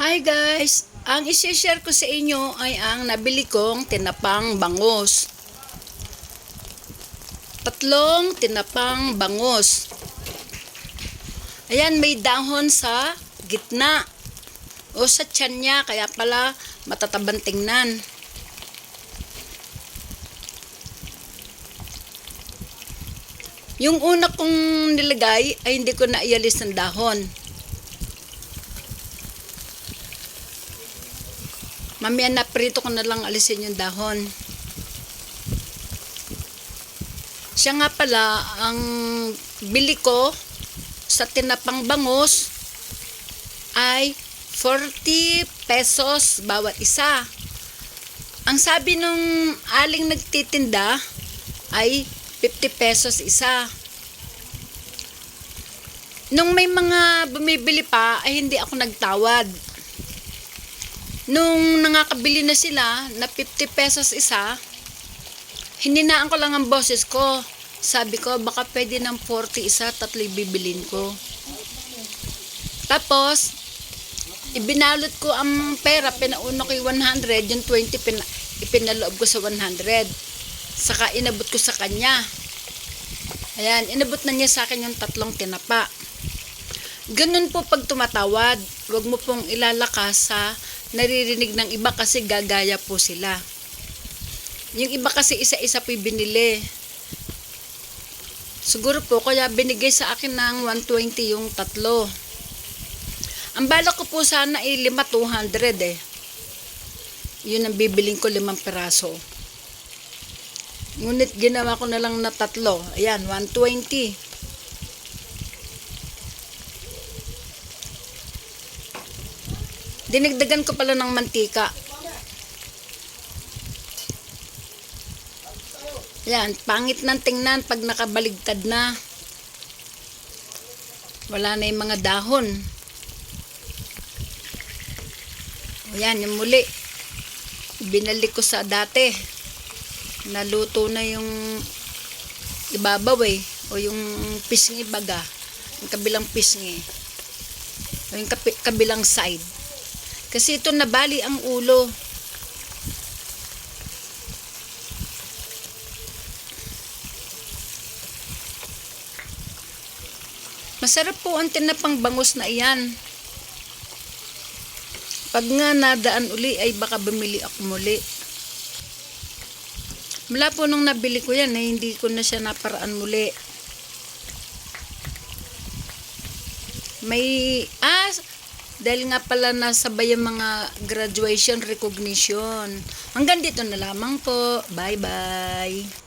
Hi guys! Ang isi-share ko sa inyo ay ang nabili kong tinapang bangus. Tatlong tinapang bangus. Ayan, may dahon sa gitna o sa tiyan niya, kaya pala matatabang tingnan. Yung una kong nilagay ay hindi ko na ialis ng dahon. Mamaya na prito ko na lang alisin yung dahon. Siya nga pala, ang bili ko sa tinapang bangus ay 40 pesos bawat isa. Ang sabi nung aling nagtitinda ay 50 pesos isa. Nung may mga bumibili pa ay hindi ako nagtawad. Nung nakakabili na sila na 50 pesos isa, hininaan ko lang ang boses ko. Sabi ko, baka pwede ng 40 isa, tatlo bibilin ko. Tapos, ibinalot ko ang pera, pinauna ko yung 100, yung 20 pina, ipinaloob ko sa 100. Saka inabot ko sa kanya. Ayan, inabot na niya sa akin yung tatlong tinapa. Ganun po pag tumatawad, wag mo pong ilalakas sa naririnig ng iba kasi gagaya po sila. Yung iba kasi isa-isa po binili. Siguro po, kaya binigay sa akin ng 120 yung tatlo. Ang balak ko po sana ay 5 200 eh. Yun ang bibiling ko limang peraso. Ngunit ginawa ko na lang na tatlo. Ayan, 120. Dinagdagan ko pala ng mantika. Ayan, pangit ng tingnan pag nakabaligtad na. Wala na yung mga dahon. Ayan, yung muli. Binalik ko sa dati. Naluto na yung ibabaw eh. O yung pisngi baga. Yung kabilang pisngi. O yung kabilang side. Kasi ito nabali ang ulo. Masarap po ang tinapang bangus na iyan. Pag nga nadaan uli ay baka bumili ako muli. Mula po nung nabili ko yan ay hindi ko na siya naparaan muli. May, ah, dahil nga pala nasabay ang mga graduation recognition. Hanggang dito na lamang po. Bye-bye.